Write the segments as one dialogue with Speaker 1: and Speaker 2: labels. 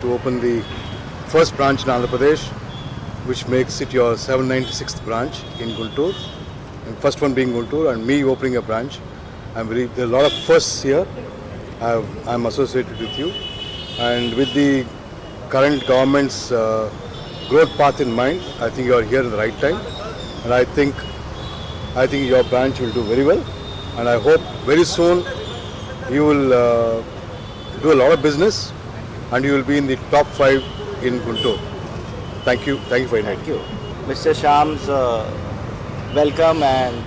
Speaker 1: to open the first branch in Andhra Pradesh, which makes it your 796th branch in Guntur. And first one being Guntur, and me opening a branch. I'm very there are a lot of firsts here. I've, I'm associated with you, and with the current government's uh, growth path in mind, I think you are here in the right time, and I think I think your branch will do very well, and I hope very soon you will uh, do a lot of business and you will be in the top five in Guntur. Thank you. Thank you for inviting
Speaker 2: Thank you. Mr. Sham's uh, welcome and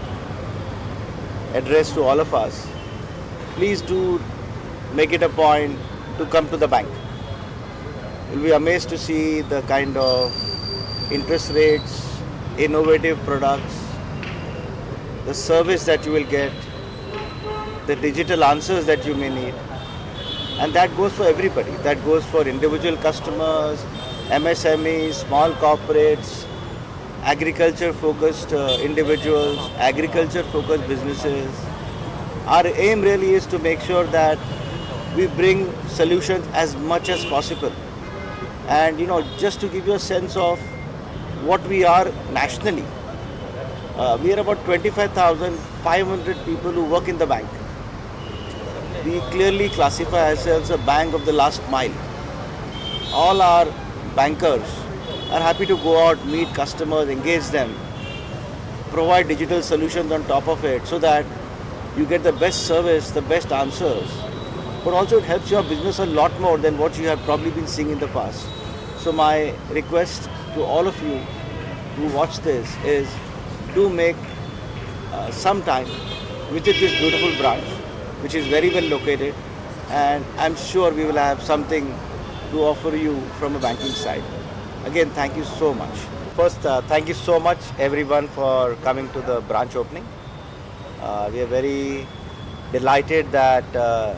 Speaker 2: address to all of us. Please do make it a point to come to the bank. You'll be amazed to see the kind of interest rates, innovative products, the service that you will get, the digital answers that you may need. And that goes for everybody. That goes for individual customers, MSMEs, small corporates, agriculture focused uh, individuals, agriculture focused businesses. Our aim really is to make sure that we bring solutions as much as possible. And you know, just to give you a sense of what we are nationally, uh, we are about 25,500 people who work in the bank. We clearly classify ourselves a bank of the last mile. All our bankers are happy to go out, meet customers, engage them, provide digital solutions on top of it so that you get the best service, the best answers. But also it helps your business a lot more than what you have probably been seeing in the past. So my request to all of you who watch this is do make uh, some time visit this beautiful branch which is very well located and I'm sure we will have something to offer you from a banking side. Again, thank you so much. First, uh, thank you so much everyone for coming to the branch opening. Uh, we are very delighted that uh,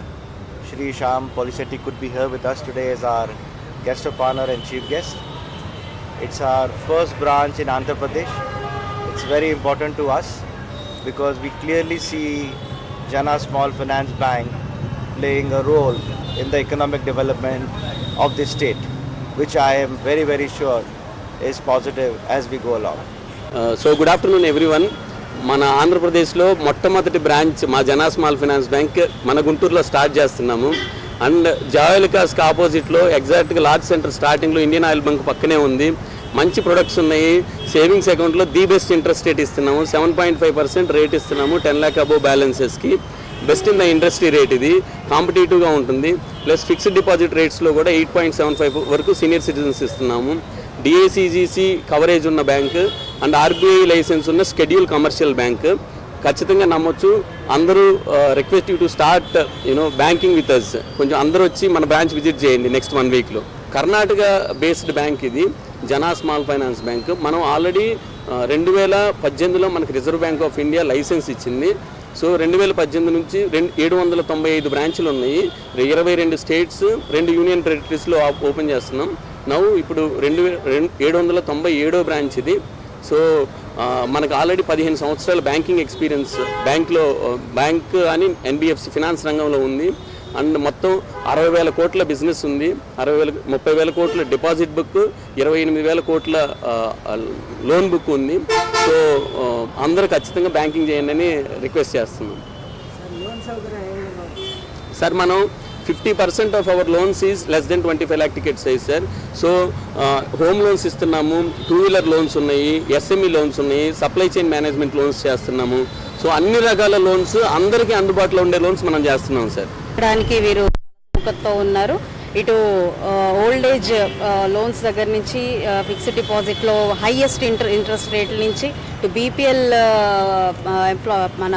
Speaker 2: Shri Sham Polisetti could be here with us today as our guest of honor and chief guest. It's our first branch in Andhra Pradesh. It's very important to us because we clearly see Jana Small Finance Bank playing a role in the economic development of the state, which I am very, very sure is positive as we go along.
Speaker 3: So good afternoon everyone. మన ఆంధ్రప్రదేశ్లో మొట్టమొదటి branch మా జనా small finance bank మన గుంటూరులో start చేస్తున్నాము and జాయలికాస్కి ఆపోజిట్లో ఎగ్జాక్ట్గా లార్జ్ సెంటర్ స్టార్టింగ్లో ఇండియన్ ఆయిల్ బంక్ పక్కనే ఉంది మంచి ప్రొడక్ట్స్ ఉన్నాయి. సేవింగ్స్ అకౌంట్లో ది బెస్ట్ ఇంట్రెస్ట్ రేట్ ఇస్తున్నాము. Seven point five percent rate ఇస్తున్నాము. Ten lakh above బ్యాలెన్సెస్కి best in the industry rate ఇది. కాంపిటేటివ్గా ఉంటుంది. ప్లస్ ఫిక్స్డ్ డిపాజిట్ రేట్స్లో కూడా ఎయిట్ పాయింట్ సెవెన్ ఫైవ్ వరకు సీనియర్ సిటిజన్స్ ఇస్తున్నాము. డిఏసీజీసీ కవరేజ్ ఉన్న బ్యాంక్ అండ్ ఆర్బీఐ లైసెన్స్ ఉన్న షెడ్యూల్ కమర్షియల్ బ్యాంక్ ఖచ్చితంగా నమ్మొచ్చు. అందరూ request to start you know banking with us కొంచెం అందరూ వచ్చి మన బ్రాంచ్ విజిట్ చేయండి నెక్స్ట్ వన్ వీక్లో కర్ణాటక బేస్డ్ బ్యాంక్ ఇది జనా స్మాల్ ఫైనాన్స్ బ్యాంక్. మనం ఆల్రెడీ రెండు వేల పద్దెనిమిదిలో మనకి reserve bank of India licence ఇచ్చింది. సో రెండు వేల పద్దెనిమిది నుంచి రెండు ఏడు వందల తొంభై ఐదు బ్రాంచ్లు ఉన్నాయి. ఇరవై రెండు స్టేట్స్ రెండు యూనియన్ టెరిటరీస్లో ఓపెన్ చేస్తున్నాం. నవ్వు ఇప్పుడు రెండు రెండు ఏడు వందల తొంభై ఏడో బ్రాంచ్ ఇది. సో మనకు ఆల్రెడీ పదిహేను సంవత్సరాల బ్యాంకింగ్ ఎక్స్పీరియన్స్ బ్యాంక్లో బ్యాంక్ అని ఎన్బిఎఫ్సి ఫినాన్స్ రంగంలో ఉంది. అండ్ మొత్తం అరవై వేల కోట్ల బిజినెస్ ఉంది. అరవై వేల ముప్పై వేల కోట్ల డిపాజిట్ బుక్ ఇరవై ఎనిమిది వేల కోట్ల లోన్ బుక్ ఉంది. సో అందరూ ఖచ్చితంగా బ్యాంకింగ్ చేయండి అని రిక్వెస్ట్ చేస్తున్నాం. సార్ మనం fifty percent of our loans is less then twenty five lakh ticket size sir. So home loans ఇస్తున్నాము టూ వీలర్ లోన్స్ ఉన్నాయి ఎస్ఎంఈ లోన్స్ ఉన్నాయి సప్లై చైన్ మేనేజ్మెంట్ లోన్స్ చేస్తున్నాము. సో అన్ని రకాల లోన్స్ అందరికీ అందుబాటులో ఉండే లోన్స్ మనం చేస్తున్నాం సార్.
Speaker 4: దానికి వీరు ఉన్నారు. ఇటు ఓల్డ్ ఏజ్ లోన్స్ దగ్గర నుంచి ఫిక్స్డ్ డిపాజిట్లో హైయెస్ట్ ఇంటర్ ఇంట్రెస్ట్ రేట్ల నుంచి ఇటు బీపీఎల్ ఎంప్లా మన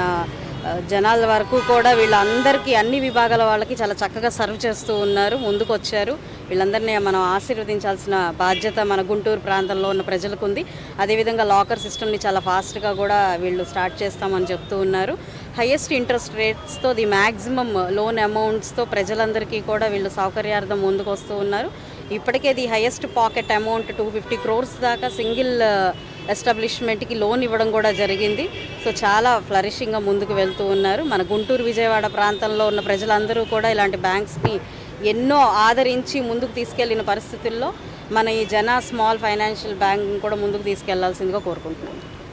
Speaker 4: జనాల వరకు కూడా వీళ్ళందరికీ అన్ని విభాగాల వాళ్ళకి చాలా చక్కగా సర్వ్ చేస్తూ ఉన్నారు ముందుకు వచ్చారు వీళ్ళందరినీ మనం ఆశీర్వదించాల్సిన బాధ్యత మన గుంటూరు ప్రాంతంలో ఉన్న ప్రజలకు ఉంది అదేవిధంగా లాకర్ సిస్టమ్ని చాలా ఫాస్ట్గా కూడా వీళ్ళు స్టార్ట్ చేస్తామని చెప్తూ ఉన్నారు. హయ్యెస్ట్ ఇంట్రెస్ట్ రేట్స్తో ది మ్యాక్సిమం లోన్ అమౌంట్స్తో ప్రజలందరికీ కూడా వీళ్ళు సౌకర్యార్థం ముందుకు వస్తూ ఉన్నారు. ఇప్పటికే the highest pocket amount two fifty crores దాకా సింగిల్ ఎస్టాబ్లిష్మెంట్కి లోన్ ఇవ్వడం కూడా జరిగింది. సో చాలా ఫ్లరిషింగ్గా ముందుకు వెళ్తూ ఉన్నారు. మన గుంటూరు విజయవాడ ప్రాంతంలో ఉన్న ప్రజలందరూ కూడా ఇలాంటి బ్యాంక్స్ని ఎన్నో ఆదరించి ముందుకు తీసుకెళ్ళిన పరిస్థితుల్లో మన ఈ జన స్మాల్ ఫైనాన్షియల్ బ్యాంక్ కూడా ముందుకు తీసుకెళ్ళాల్సిందిగా కోరుకుంటున్నాను